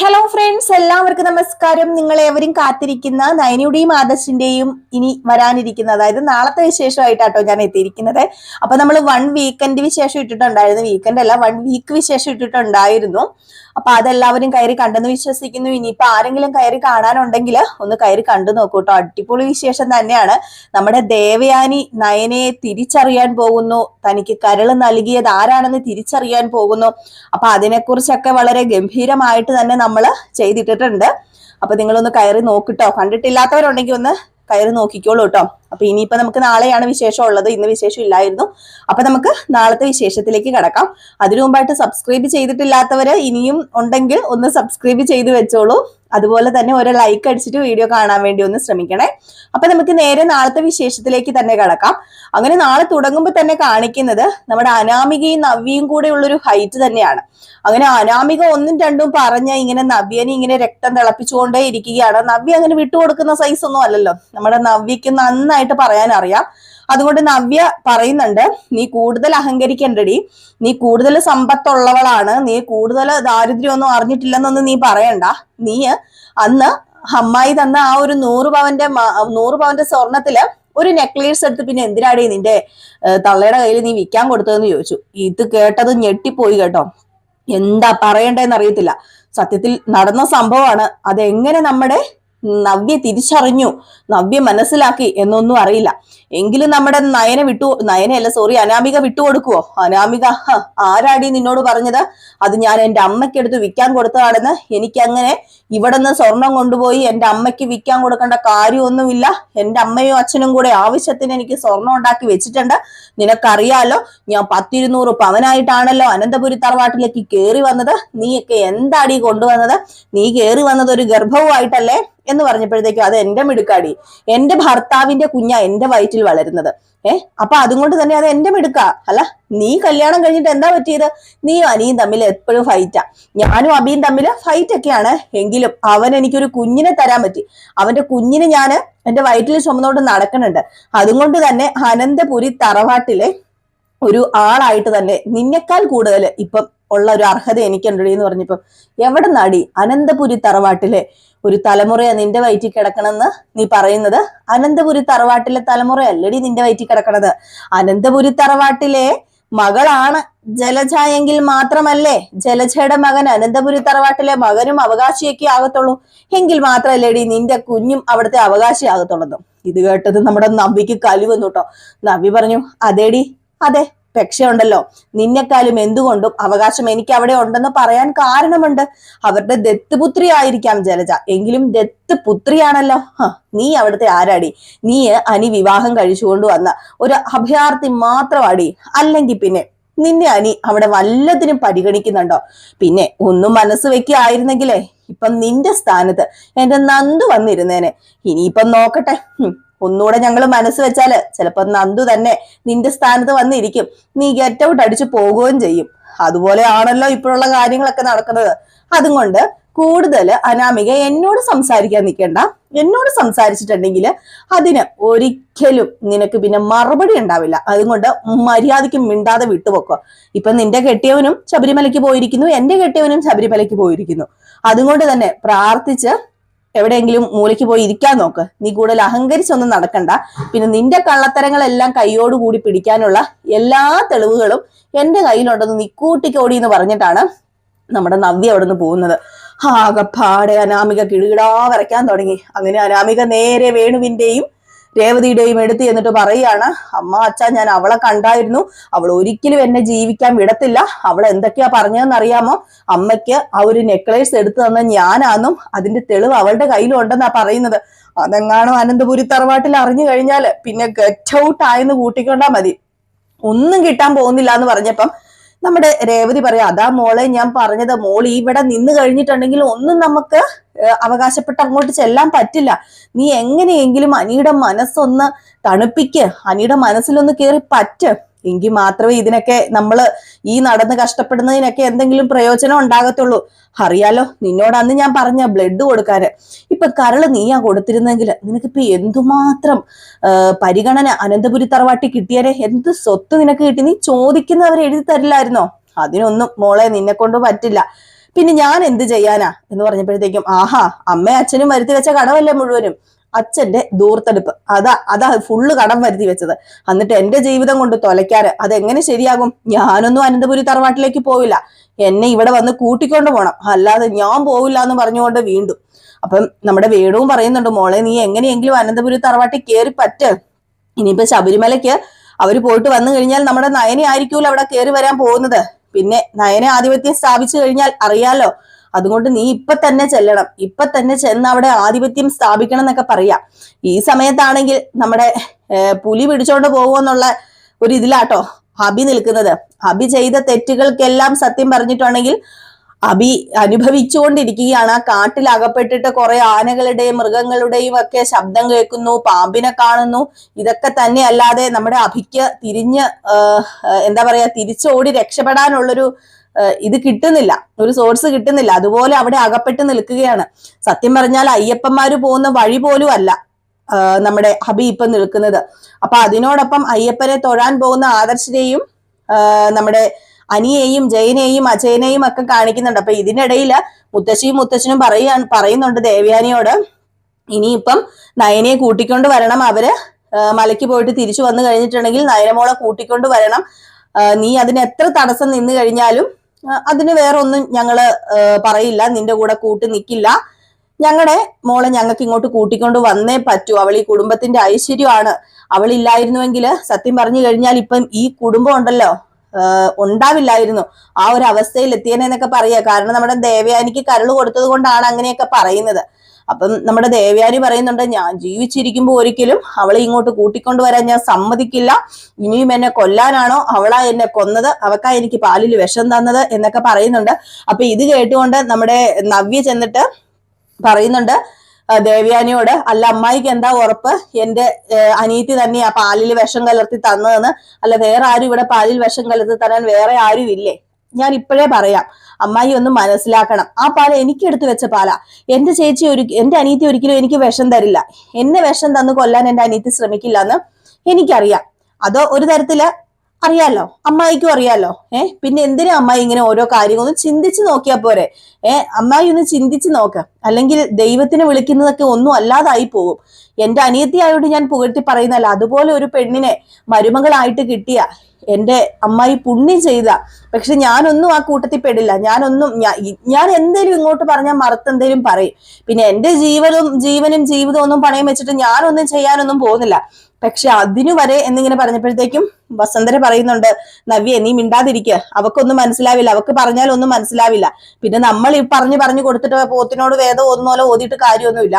Hello friends എല്ലാവർക്കും നമസ്കാരം. നിങ്ങൾ ഏവരും കാത്തിരിക്കുന്ന നയനിയുടെയും ആദർശിന്റെയും ഇനി വരാനിരിക്കുന്ന അതായത് നാളത്തെ വിശേഷമായിട്ടാട്ടോ ഞാൻ എത്തിയിരിക്കുന്നത്. അപ്പൊ നമ്മൾ വൺ വീക്കെൻഡ് വിശേഷം ഇട്ടിട്ടുണ്ടായിരുന്നു. വീക്കെൻഡ് അല്ല വൺ വീക്ക് വിശേഷം ഇട്ടിട്ടുണ്ടായിരുന്നു. അപ്പൊ അതെല്ലാവരും കയറി കണ്ടെന്ന് വിശ്വസിക്കുന്നു. ഇനിയിപ്പോ ആരെങ്കിലും കയറി കാണാനുണ്ടെങ്കിൽ ഒന്ന് കയറി കണ്ടു നോക്കൂ കേട്ടോ അടിപൊളി വിശേഷം തന്നെയാണ്. നമ്മുടെ ദേവയാനി നയനയെ തിരിച്ചറിയാൻ പോകുന്നു. തനിക്ക് കരൾ നൽകിയത് ആരാണെന്ന് തിരിച്ചറിയാൻ പോകുന്നു. അപ്പൊ അതിനെക്കുറിച്ചൊക്കെ വളരെ ഗംഭീരമായിട്ട് തന്നെ നമ്മൾ ചെയ്തിട്ടിട്ടുണ്ട്. അപ്പൊ നിങ്ങളൊന്ന് കയറി നോക്കിട്ടോ. കണ്ടിട്ടില്ലാത്തവരുണ്ടെങ്കിൽ ഒന്ന് കയറി നോക്കിക്കോളൂ കേട്ടോ അപ്പൊ ഇനിയിപ്പോ നമുക്ക് നാളെയാണ് വിശേഷം ഉള്ളത്. ഇന്ന് വിശേഷം ഇല്ലായിരുന്നു. അപ്പൊ നമുക്ക് നാളത്തെ വിശേഷത്തിലേക്ക് കടക്കാം. അതിനു മുമ്പായിട്ട് സബ്സ്ക്രൈബ് ചെയ്തിട്ടില്ലാത്തവര് ഇനിയും ഉണ്ടെങ്കിൽ ഒന്ന് സബ്സ്ക്രൈബ് ചെയ്ത് വെച്ചോളൂ. അതുപോലെ തന്നെ ഒരു ലൈക്ക് അടിച്ചിട്ട് വീഡിയോ കാണാൻ വേണ്ടി ഒന്ന് ശ്രമിക്കണേ. അപ്പൊ നമുക്ക് നേരെ നാളത്തെ വിശേഷത്തിലേക്ക് തന്നെ കടക്കാം. അങ്ങനെ നാളെ തുടങ്ങുമ്പോൾ തന്നെ കാണിക്കുന്നത് നമ്മുടെ അനാമികയും നവ്യയും കൂടെ ഉള്ളൊരു ഹൈറ്റ് തന്നെയാണ്. അങ്ങനെ അനാമിക ഒന്നും രണ്ടും പറഞ്ഞ ഇങ്ങനെ നവ്യനെ ഇങ്ങനെ രക്തം തിളപ്പിച്ചുകൊണ്ടേ ഇരിക്കുകയാണ്. നവ്യ അങ്ങനെ വിട്ടുകൊടുക്കുന്ന സൈസ് ഒന്നും അല്ലല്ലോ. നമ്മുടെ നവ്യക്ക് നന്നായിട്ട് പറയാൻ അറിയാം അതുകൊണ്ട് നവ്യ പറയുന്നുണ്ട് നീ കൂടുതൽ അഹങ്കരിക്കണ്ടടി. നീ കൂടുതൽ സമ്പത്തുള്ളവളാണ്. നീ കൂടുതൽ ദാരിദ്ര്യമൊന്നും അറിഞ്ഞിട്ടില്ലെന്നൊന്നും നീ പറയണ്ട. നീ അന്ന് അമ്മായി തന്ന ആ ഒരു നൂറ് പവന്റെ നൂറ് പവന്റെ സ്വർണത്തിൽ ഒരു നെക്ലേസ് എടുത്ത് പിന്നെ എന്തിനാടി നിന്റെ തള്ളയുടെ കയ്യിൽ നീ വിൽക്കാൻ കൊടുത്തതെന്ന് ചോദിച്ചു. ഇത് കേട്ടത് ഞെട്ടിപ്പോയി കേട്ടോ. എന്താ പറയണ്ടേന്ന് അറിയത്തില്ല. സത്യത്തിൽ നടന്ന സംഭവമാണ്. അതെങ്ങനെ നമ്മുടെ നവ്യ തിരിച്ചറിഞ്ഞു. നവ്യ മനസ്സിലാക്കി എന്നൊന്നും അറിയില്ല. എങ്കിലും നമ്മുടെ നയനെ വിട്ടു നയനയല്ല സോറി അനാമിക വിട്ടുകൊടുക്കുവോ? അനാമിക ആരാടി നിന്നോട് പറഞ്ഞത്? അത് ഞാൻ എന്റെ അമ്മയ്ക്കെടുത്ത് വിൽക്കാൻ കൊടുത്തതാണെന്ന് എനിക്കങ്ങനെ ഇവിടെ നിന്ന് സ്വർണം കൊണ്ടുപോയി എന്റെ അമ്മയ്ക്ക് വിൽക്കാൻ കൊടുക്കേണ്ട കാര്യമൊന്നുമില്ല. എന്റെ അമ്മയും അച്ഛനും കൂടെ ആവശ്യത്തിന് എനിക്ക് സ്വർണം ഉണ്ടാക്കി വെച്ചിട്ടുണ്ട്. നിനക്കറിയാലോ ഞാൻ പത്തിരുന്നൂറ് പവനായിട്ടാണല്ലോ അനന്തപുരി തറവാട്ടിലേക്ക് കയറി വന്നത്. നീയൊക്കെ എന്താടി കൊണ്ടുവന്നത്? നീ കയറി വന്നത് ഒരു ഗർഭവുമായിട്ടല്ലേ? എന്ന് പറഞ്ഞപ്പോഴത്തേക്കും അത് എന്റെ മിടുക്കാടി. എന്റെ ഭർത്താവിന്റെ കുഞ്ഞാ എന്റെ വയറ്റിൽ വളരുന്നത്. ഏഹ് അപ്പൊ അതുകൊണ്ട് തന്നെ അത് എന്റെ മിടുക്ക. അല്ല നീ കല്യാണം കഴിഞ്ഞിട്ട് എന്താ പറ്റിയത്? നീയും അനിയും തമ്മിൽ എപ്പോഴും ഫൈറ്റാ ഞാനും അബിയും തമ്മിൽ ഫൈറ്റ് ഒക്കെയാണ്. എങ്കിലും അവൻ എനിക്കൊരു കുഞ്ഞിനെ തരാൻ പറ്റി. അവന്റെ കുഞ്ഞിനെ ഞാൻ എന്റെ വയറ്റിൽ ചുമന്നോട്ട് നടക്കുന്നുണ്ട്. അതുകൊണ്ട് തന്നെ അനന്തപുരി തറവാട്ടിലെ ഒരു ആളായിട്ട് തന്നെ നിന്നെക്കാൾ കൂടുതൽ ഇപ്പം ഉള്ള ഒരു അർഹത എനിക്കുണ്ടടി എന്ന് പറഞ്ഞപ്പോ എവിടെ നടി അനന്തപുരി തറവാട്ടിലെ ഒരു തലമുറയാ നിന്റെ വയറ്റിൽ കിടക്കണമെന്ന് നീ പറയുന്നത്? അനന്തപുരി തറവാട്ടിലെ തലമുറയല്ലടി നിന്റെ വയറ്റിൽ കിടക്കണത്. അനന്തപുരി തറവാട്ടിലെ മകളാണ് ജലജ എങ്കിൽ മാത്രമല്ലേ ജലജയുടെ മകൻ അനന്തപുരി തറവാട്ടിലെ മകനും അവകാശിയൊക്കെ ആകത്തുള്ളൂ. എങ്കിൽ മാത്രമല്ലേടി നിന്റെ കുഞ്ഞും അവിടുത്തെ അവകാശി ആകത്തുള്ളതും ഇത് കേട്ടത് നമ്മുടെ നബിക്ക് കലി വന്നു കേട്ടോ. നബി പറഞ്ഞു അതേടി അതെ പക്ഷേ ഉണ്ടല്ലോ നിന്നെക്കാളും എന്തുകൊണ്ടും അവകാശം എനിക്ക് അവിടെ ഉണ്ടെന്ന് പറയാൻ കാരണമുണ്ട്. അവരുടെ ദത്തുപുത്രി ആയിരിക്കാം ജലജ. എങ്കിലും ദത്ത് പുത്രിയാണല്ലോ. നീ അവിടുത്തെ ആരാടി? നീ അനി വിവാഹം കഴിച്ചുകൊണ്ട് വന്ന ഒരു അഭയാർത്ഥി മാത്രമാടി. അല്ലെങ്കിൽ പിന്നെ നിന്നെ അനി അവിടെ വല്ലതിനും പരിഗണിക്കുന്നുണ്ടോ? പിന്നെ ഒന്നും മനസ്സ് വെക്കുകയായിരുന്നെങ്കിലേ ഇപ്പം നിന്റെ സ്ഥാനത്ത് എന്റെ നന്ദു വന്നിരുന്നേനെ. ഇനിയിപ്പം നോക്കട്ടെ. ഒന്നുകൂടെ ഞങ്ങൾ മനസ്സ് വെച്ചാൽ ചിലപ്പോ നന്ദു തന്നെ നിന്റെ സ്ഥാനത്ത് വന്നിരിക്കും. നീ ഗെറ്റ് ഔട്ട് അടിച്ചു പോകുകയും ചെയ്യും. അതുപോലെ ആണല്ലോ ഇപ്പോഴുള്ള കാര്യങ്ങളൊക്കെ നടക്കുന്നത്. അതുകൊണ്ട് കൂടുതൽ അനാമിക എന്നോട് സംസാരിക്കാൻ നിൽക്കണ്ട എന്നോട് സംസാരിച്ചിട്ടുണ്ടെങ്കിൽ അതിന് ഒരിക്കലും നിനക്ക് പിന്നെ മറുപടി ഉണ്ടാവില്ല. അതുകൊണ്ട് മര്യാദയ്ക്ക് മിണ്ടാതെ വിട്ടുപോക്കോ. ഇപ്പൊ നിന്റെ കെട്ടിയവനും ശബരിമലയ്ക്ക് പോയിരിക്കുന്നു. എന്റെ കെട്ടിയവനും ശബരിമലയ്ക്ക് പോയിരിക്കുന്നു. അതുകൊണ്ട് തന്നെ പ്രാർത്ഥിച്ച് എവിടെയെങ്കിലും മൂലയ്ക്ക് പോയി ഇരിക്കാൻ നോക്ക്. നീ കൂടുതൽ അഹങ്കരിച്ചൊന്നും നടക്കണ്ട. പിന്നെ നിന്റെ കള്ളത്തരങ്ങളെല്ലാം കൈയോടുകൂടി പിടിക്കാനുള്ള എല്ലാ തെളിവുകളും എന്റെ കയ്യിലുണ്ടെന്ന് നീ കൂട്ടിക്കോടി എന്ന് പറഞ്ഞിട്ടാണ് നമ്മുടെ നവ്യ അവിടെ നിന്ന് പോകുന്നത്. ആകപ്പാടെ അനാമിക കിടുകിടാ വരയ്ക്കാൻ തുടങ്ങി. അങ്ങനെ അനാമിക നേരെ വേണുവിന്റെയും രേവതിയുടെയും എടുത്ത് എന്നിട്ട് പറയാണ് അമ്മ അച്ഛ ഞാൻ അവളെ കണ്ടായിരുന്നു. അവൾ ഒരിക്കലും എന്നെ ജീവിക്കാൻ വിടത്തില്ല. അവൾ എന്തൊക്കെയാ പറഞ്ഞതെന്ന് അറിയാമോ? അമ്മയ്ക്ക് ആ ഒരു നെക്ലേസ് എടുത്തു തന്ന ഞാനാന്നും അതിന്റെ തെളിവ് അവളുടെ കയ്യിലും ഉണ്ടെന്നാ പറയുന്നത്. അതെങ്ങാണോ അനന്തപുരി തറവാട്ടിൽ അറിഞ്ഞു കഴിഞ്ഞാൽ പിന്നെ ഗെറ്റ് ഔട്ട് ആയെന്ന് കൂട്ടിക്കൊണ്ടാ മതി. ഒന്നും കിട്ടാൻ പോകുന്നില്ല എന്ന് പറഞ്ഞപ്പം നമ്മുടെ രേവതി പറയാം അതാ മോളെ ഞാൻ പറഞ്ഞത് മോൾ ഇവിടെ നിന്ന് കഴിഞ്ഞിട്ടുണ്ടെങ്കിൽ ഒന്നും നമുക്ക് അവകാശപ്പെട്ട് അങ്ങോട്ട് ചെല്ലാൻ പറ്റില്ല. നീ എങ്ങനെയെങ്കിലും അനിയുടെ മനസ്സൊന്ന് തണുപ്പിക്ക് അനിയുടെ മനസ്സിലൊന്ന് കയറി പറ്റ്. എങ്കിൽ മാത്രമേ ഇതിനൊക്കെ നമ്മൾ ഈ നടന്ന് കഷ്ടപ്പെടുന്നതിനൊക്കെ എന്തെങ്കിലും പ്രയോജനം ഉണ്ടാകത്തുള്ളൂ. അറിയാലോ നിന്നോട് അന്ന് ഞാൻ പറഞ്ഞ ബ്ലഡ് കൊടുക്കാന്. ഇപ്പൊ കരൾ നീയാ കൊടുത്തിരുന്നെങ്കിൽ നിനക്കിപ്പോ എന്തുമാത്രം പരിഗണന അനന്തപുരി തറവാട്ടി കിട്ടിയാലേ എന്ത് സ്വത്ത് നിനക്ക് കിട്ടി? നീ ചോദിക്കുന്നവരെ എഴുതി തരില്ലായിരുന്നോ? അതിനൊന്നും മോളെ നിന്നെ കൊണ്ട് പറ്റില്ല. പിന്നെ ഞാൻ എന്ത് ചെയ്യാനാ? എന്ന് പറഞ്ഞപ്പോഴത്തേക്കും ആഹാ അമ്മ അച്ഛനും വരുത്തി വെച്ച കടവല്ലേ മുഴുവനും. അച്ഛന്റെ ദൂർത്തെടുപ്പ്. അതാ അതാ ഫുള്ള് കടം വരുത്തി വെച്ചത്. എന്നിട്ട് എന്റെ ജീവിതം കൊണ്ട് തൊലയ്ക്കാറ്. അതെങ്ങനെ ശരിയാകും? ഞാനൊന്നും അനന്തപുരി തറവാട്ടിലേക്ക് പോവില്ല. എന്നെ ഇവിടെ വന്ന് കൂട്ടിക്കൊണ്ട് പോണം. അല്ലാതെ ഞാൻ പോവില്ല എന്ന് പറഞ്ഞുകൊണ്ട് വീണ്ടും. അപ്പം നമ്മുടെ വേണുവും പറയുന്നുണ്ട് മോളെ നീ എങ്ങനെയെങ്കിലും അനന്തപുരി തറവാട്ടിൽ കയറി പറ്റ. ഇനിയിപ്പോ ശബരിമലയ്ക്ക് അവർ പോയിട്ട് വന്നു കഴിഞ്ഞാൽ നമ്മുടെ നയനെ ആയിരിക്കുമല്ലോ അവിടെ കയറി വരാൻ പോകുന്നത്. പിന്നെ നയനെ ആധിപത്യം സ്ഥാപിച്ചു കഴിഞ്ഞാൽ അറിയാലോ അതുകൊണ്ട് നീ ഇപ്പൊ തന്നെ ചെല്ലണം. ഇപ്പൊ തന്നെ ചെന്ന് അവിടെ ആധിപത്യം സ്ഥാപിക്കണം എന്നൊക്കെ പറയാം. ഈ സമയത്താണെങ്കിൽ നമ്മുടെ പുലി പിടിച്ചോണ്ട് പോകുമെന്നുള്ള ഒരു ഇതിലാട്ടോ അബി നിൽക്കുന്നത്. അബി ചെയ്ത തെറ്റുകൾക്കെല്ലാം സത്യം പറഞ്ഞിട്ടുണ്ടെങ്കിൽ അബി അനുഭവിച്ചുകൊണ്ടിരിക്കുകയാണ്. ആ കാട്ടിൽ അകപ്പെട്ടിട്ട് കുറെ ആനകളുടെയും മൃഗങ്ങളുടെയും ഒക്കെ ശബ്ദം കേൾക്കുന്നു പാമ്പിനെ കാണുന്നു. ഇതൊക്കെ തന്നെ അല്ലാതെ നമ്മുടെ അഭിക്ക് തിരിഞ്ഞ് എന്താ പറയാ തിരിച്ചോടി രക്ഷപ്പെടാനുള്ളൊരു ഇത് കിട്ടുന്നില്ല. ഒരു സോഴ്സ് കിട്ടുന്നില്ല. അതുപോലെ അവിടെ അകപ്പെട്ട് നിൽക്കുകയാണ്. സത്യം പറഞ്ഞാൽ അയ്യപ്പന്മാര് പോകുന്ന വഴി പോലും അല്ല നമ്മുടെ ഹബി ഇപ്പൊ നിൽക്കുന്നത്. അപ്പൊ അതിനോടൊപ്പം അയ്യപ്പനെ തൊഴാൻ പോകുന്ന ആദർശിനെയും നമ്മുടെ അനിയെയും ജയനെയും അജയനെയും ഒക്കെ കാണിക്കുന്നുണ്ട്. അപ്പൊ ഇതിനിടയിൽ മുത്തശ്ശിയും മുത്തശ്ശനും പറയാൻ പറയുന്നുണ്ട് ദേവ്യാനിയോട് ഇനിയിപ്പം നയനെ കൂട്ടിക്കൊണ്ട് വരണം അവർ. മലയ്ക്ക് പോയിട്ട് തിരിച്ചു വന്നു കഴിഞ്ഞിട്ടുണ്ടെങ്കിൽ നയനമോളെ കൂട്ടിക്കൊണ്ട് വരണം. നീ അതിന് എത്ര തടസ്സം നിന്നു കഴിഞ്ഞാലും അതിന് വേറെ ഒന്നും ഞങ്ങൾ പറയില്ല. നിന്റെ കൂടെ കൂട്ടി നിൽക്കില്ല ഞങ്ങളുടെ മോളെ ഞങ്ങൾക്ക് ഇങ്ങോട്ട് കൂട്ടിക്കൊണ്ട് വന്നേ പറ്റൂ. അവൾ ഈ കുടുംബത്തിന്റെ ഐശ്വര്യമാണ്. അവൾ ഇല്ലായിരുന്നുവെങ്കിൽ സത്യം പറഞ്ഞു കഴിഞ്ഞാൽ ഇപ്പം ഈ കുടുംബം ഉണ്ടല്ലോ ഉണ്ടാവില്ലായിരുന്നു. ആ ഒരു അവസ്ഥയിൽ എത്തിയനെന്നൊക്കെ പറയാ. കാരണം നമ്മുടെ ദേവയാനിക്ക് കരൾ കൊടുത്തത് കൊണ്ടാണ് അങ്ങനെയൊക്കെ പറയുന്നത്. അപ്പം നമ്മുടെ ദേവ്യാരി പറയുന്നുണ്ട് ഞാൻ ജീവിച്ചിരിക്കുമ്പോൾ ഒരിക്കലും അവളെ ഇങ്ങോട്ട് കൂട്ടിക്കൊണ്ട് വരാൻ ഞാൻ സമ്മതിക്കില്ല. ഇനിയും എന്നെ കൊല്ലാനാണോ? അവളാ എന്നെ കൊന്നത്. അവക്കാ എനിക്ക് പാലിൽ വിഷം തന്നത് എന്നൊക്കെ പറയുന്നുണ്ട്. അപ്പൊ ഇത് കേട്ടുകൊണ്ട് നമ്മുടെ നവ്യ ചെന്നിട്ട് പറയുന്നുണ്ട് ദേവ്യാനിയോട് അല്ല അമ്മായിക്ക് എന്താ ഉറപ്പ്? എന്റെ അനീതി തന്നെയാ പാലിൽ വിഷം കലർത്തി തന്നതെന്ന്. അല്ല വേറെ ആരും ഇവിടെ പാലിൽ വിഷം കലർത്തി തരാൻ വേറെ ആരും ഇല്ലേ ഞാൻ ഇപ്പോഴേ പറയാം. അമ്മായി ഒന്ന് മനസ്സിലാക്കണം. ആ പാല എനിക്ക് എടുത്തു വെച്ച പാല. എന്റെ ചേച്ചി ഒരു എന്റെ അനിയത്തി ഒരിക്കലും എനിക്ക് വിഷം തരില്ല. എന്നെ വിഷം തന്ന് കൊല്ലാൻ എന്റെ അനീതി ശ്രമിക്കില്ല എന്ന് എനിക്കറിയാം. അതോ ഒരു തരത്തിൽ അറിയാലോ? അമ്മായിക്കും അറിയാലോ? ഏ? പിന്നെ എന്തിനാ അമ്മായി ഇങ്ങനെ ഓരോ കാര്യങ്ങളൊന്നും ചിന്തിച്ചു നോക്കിയാ പോരെ? ഏ? അമ്മായി ഒന്ന് ചിന്തിച്ചു നോക്ക്. അല്ലെങ്കിൽ ദൈവത്തിനെ വിളിക്കുന്നതൊക്കെ ഒന്നും അല്ലാതായി പോകും എന്റെ അനിയത്തിയായോട് ഞാൻ പുകഴ്ത്തി പറയുന്നല്ല അതുപോലെ ഒരു പെണ്ണിനെ മരുമകളായിട്ട് കിട്ടിയ എന്റെ അമ്മായി പുണ്യം ചെയ്ത. പക്ഷെ ഞാനൊന്നും ആ കൂട്ടത്തിൽ പെടില്ല. ഞാനൊന്നും ഞാൻ എന്തേലും ഇങ്ങോട്ട് പറഞ്ഞാൽ മറുത്തെന്തേലും പറയും. പിന്നെ എന്റെ ജീവനും ജീവനും ജീവിതവും ഒന്നും പണയം വെച്ചിട്ട് ഞാനൊന്നും ചെയ്യാനൊന്നും പോകുന്നില്ല. പക്ഷെ അതിനു വരെ എന്നിങ്ങനെ പറഞ്ഞപ്പോഴത്തേക്കും വസന്തര പറയുന്നുണ്ട് നവ്യ നീ മിണ്ടാതിരിക്കുക അവക്കൊന്നും മനസ്സിലാവില്ല. അവക്ക് പറഞ്ഞാൽ ഒന്നും മനസ്സിലാവില്ല. പിന്നെ നമ്മൾ ഈ പറഞ്ഞു പറഞ്ഞു കൊടുത്തിട്ട് പോത്തിനോട് വേദം ഒന്നുമല്ല ഓതിയിട്ട് കാര്യമൊന്നുമില്ല.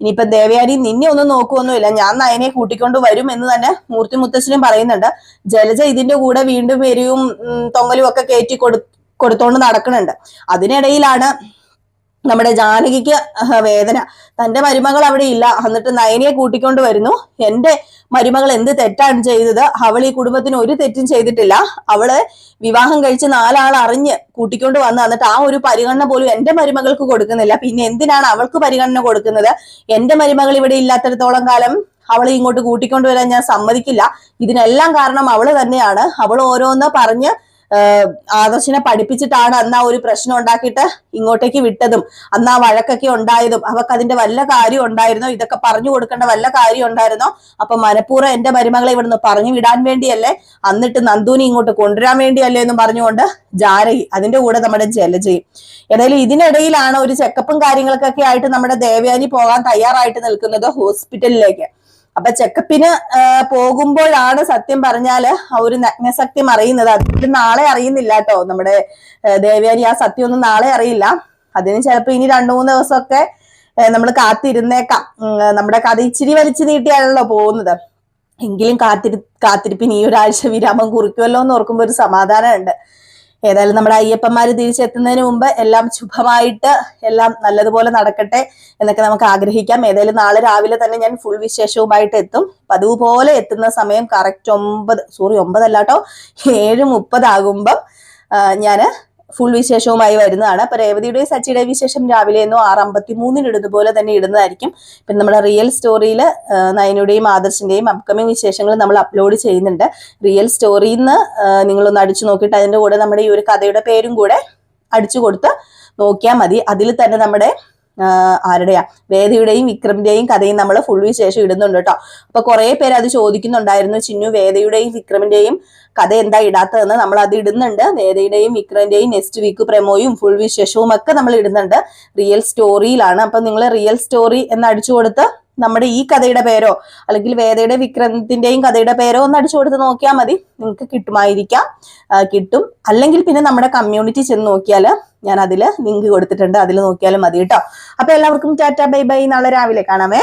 ഇനിയിപ്പൊ ദേവയാനി നിന്നെ ഒന്നും നോക്കുവൊന്നുമില്ല. ഞാൻ നയനെ കൂട്ടിക്കൊണ്ട് വരും എന്ന് തന്നെ മൂർത്തി മുത്തശ്ശനും പറയുന്നുണ്ട്. ജലജ ഇതിന്റെ കൂടെ വീണ്ടും ഉം, തൊങ്ങലും ഒക്കെ കയറ്റി കൊടു കൊടുത്തോണ്ട് നടക്കുന്നുണ്ട്. അതിനിടയിലാണ് നമ്മുടെ ജാനകിക്ക് വേദന. തന്റെ മരുമകൾ അവിടെ ഇല്ല. എന്നിട്ട് നയനിയെ കൂട്ടിക്കൊണ്ട് വരുന്നു. എന്റെ മരുമകൾ എന്ത് തെറ്റാണ് ചെയ്തത്? അവൾ ഈ കുടുംബത്തിന് ഒരു തെറ്റും ചെയ്തിട്ടില്ല. അവൾ വിവാഹം കഴിച്ച് നാലാൾ അറിഞ്ഞ് കൂട്ടിക്കൊണ്ട് വന്ന് എന്നിട്ട് ആ ഒരു പരിഗണന പോലും എന്റെ മരുമകൾക്ക് കൊടുക്കുന്നില്ല. പിന്നെ എന്തിനാണ് അവൾക്ക് പരിഗണന കൊടുക്കുന്നത്? എന്റെ മരുമകൾ ഇവിടെ ഇല്ലാത്തിടത്തോളം കാലം അവളെ ഇങ്ങോട്ട് കൂട്ടിക്കൊണ്ട് വരാൻ ഞാൻ സമ്മതിക്കില്ല. ഇതിനെല്ലാം കാരണം അവൾ തന്നെയാണ്. അവൾ ഓരോന്ന് പറഞ്ഞ് ആദർശിനെ പഠിപ്പിച്ചിട്ടാണ് അന്ന് ആ ഒരു പ്രശ്നം ഉണ്ടാക്കിയിട്ട് ഇങ്ങോട്ടേക്ക് വിട്ടതും. അന്ന് ആ വഴക്കൊക്കെ ഉണ്ടായതും. അവക്ക് അതിന്റെ വല്ല കാര്യം ഉണ്ടായിരുന്നോ? ഇതൊക്കെ പറഞ്ഞു കൊടുക്കേണ്ട വല്ല കാര്യം ഉണ്ടായിരുന്നോ? അപ്പൊ മനഃപൂർവം എന്റെ മരുമകളെ ഇവിടുന്ന് പറഞ്ഞു വിടാൻ വേണ്ടിയല്ലേ? എന്നിട്ട് നന്ദൂനി ഇങ്ങോട്ട് കൊണ്ടുവരാൻ വേണ്ടിയല്ലേ എന്ന് പറഞ്ഞുകൊണ്ട് ജാരകി അതിന്റെ കൂടെ നമ്മുടെ ജലജയും ഏതായാലും ഇതിനിടയിലാണ് ഒരു ചെക്കപ്പും കാര്യങ്ങൾക്കൊക്കെ ആയിട്ട് നമ്മുടെ ദേവയാനി പോകാൻ തയ്യാറായിട്ട് നിൽക്കുന്നത് ഹോസ്പിറ്റലിലേക്ക് അപ്പൊ ചെക്കപ്പിന് പോകുമ്പോഴാണ് സത്യം പറഞ്ഞാൽ ആ ഒരു നഗ്നശക്തി അറിയുന്നത്. അതിന് നാളെ അറിയുന്നില്ല കേട്ടോ നമ്മുടെ ദേവ്യാനി. ആ സത്യം ഒന്നും നാളെ അറിയില്ല. അതിന് ചിലപ്പോ ഇനി രണ്ടു മൂന്ന് ദിവസമൊക്കെ നമ്മൾ കാത്തിരുന്നേക്കാം. നമ്മുടെ കഥ ഇച്ചിരി വലിച്ചു നീട്ടിയാണല്ലോ പോകുന്നത്. എങ്കിലും കാത്തിരി കാത്തിരിപ്പിന് ഈ ഒരാഴ്ച വിരാമം കുറിക്കുമല്ലോ എന്ന് ഓർക്കുമ്പോൾ ഒരു സമാധാനമുണ്ട്. ഏതായാലും നമ്മുടെ അയ്യപ്പന്മാര് തിരിച്ചെത്തുന്നതിന് മുമ്പ് എല്ലാം ശുഭമായിട്ട് എല്ലാം നല്ലതുപോലെ നടക്കട്ടെ എന്നൊക്കെ നമുക്ക് ആഗ്രഹിക്കാം. ഏതായാലും നാളെ രാവിലെ തന്നെ ഞാൻ ഫുൾ വിശേഷവുമായിട്ട് എത്തും. പതിവ് പോലെ എത്തുന്ന സമയം കറക്റ്റ് ഒമ്പത് സോറി ഒമ്പതല്ല കേട്ടോ ഏഴ് മുപ്പതാകുമ്പം ഞാൻ ഫുൾ വിശേഷവുമായി വരുന്നതാണ്. അപ്പൊ രേവതിയുടെ സച്ചിയുടെ വിശേഷം രാവിലെ എന്നോ ആറ് അമ്പത്തി മൂന്നിന് തന്നെ ഇടുന്നതായിരിക്കും. പിന്നെ നമ്മുടെ റിയൽ സ്റ്റോറിയിൽ നയനുടേയും ആദർശിന്റെയും അപ്കമിങ് വിശേഷങ്ങൾ നമ്മൾ അപ്ലോഡ് ചെയ്യുന്നുണ്ട്. റിയൽ സ്റ്റോറിയിൽ നിന്ന് നിങ്ങളൊന്ന് അടിച്ചു നോക്കിയിട്ട് അതിന്റെ കൂടെ നമ്മുടെ ഈ ഒരു കഥയുടെ പേരും കൂടെ അടിച്ചു കൊടുത്ത് നോക്കിയാൽ മതി. അതിൽ തന്നെ നമ്മുടെ ആരുടെയാ? വേദയുടെയും വിക്രമിന്റെയും കഥയും നമ്മൾ ഫുൾ വിശേഷം ഇടുന്നുണ്ട് കേട്ടോ അപ്പൊ കുറെ പേര് അത് ചോദിക്കുന്നുണ്ടായിരുന്നു. ചിന്നു വേദയുടെയും വിക്രമിന്റെയും കഥ എന്താ ഇടാത്തതെന്ന് നമ്മൾ അത് ഇടുന്നുണ്ട്. വേദയുടെയും വിക്രമിന്റെയും നെക്സ്റ്റ് വീക്ക് പ്രമോയും ഫുൾ വിശേഷവും ഒക്കെ നമ്മൾ ഇടുന്നുണ്ട്. റിയൽ സ്റ്റോറിയിലാണ് അപ്പൊ നിങ്ങൾ റിയൽ സ്റ്റോറി എന്ന് അടിച്ചു കൊടുത്ത് നമ്മുടെ ഈ കഥയുടെ പേരോ അല്ലെങ്കിൽ വേദയുടെ വിക്രമത്തിന്റെയും കഥയുടെ പേരോ ഒന്ന് അടിച്ചു കൊടുത്ത് നോക്കിയാൽ മതി. നിങ്ങൾക്ക് കിട്ടുമായിരിക്കാം. കിട്ടും. അല്ലെങ്കിൽ പിന്നെ നമ്മുടെ കമ്മ്യൂണിറ്റി ചെന്ന് നോക്കിയാൽ ഞാൻ അതിൽ ലിങ്ക് കൊടുത്തിട്ടുണ്ട്. അതിൽ നോക്കിയാലും മതി കേട്ടോ. അപ്പൊ എല്ലാവർക്കും ടാറ്റ ബൈ ബൈ. നാളെ രാവിലെ കാണാമേ.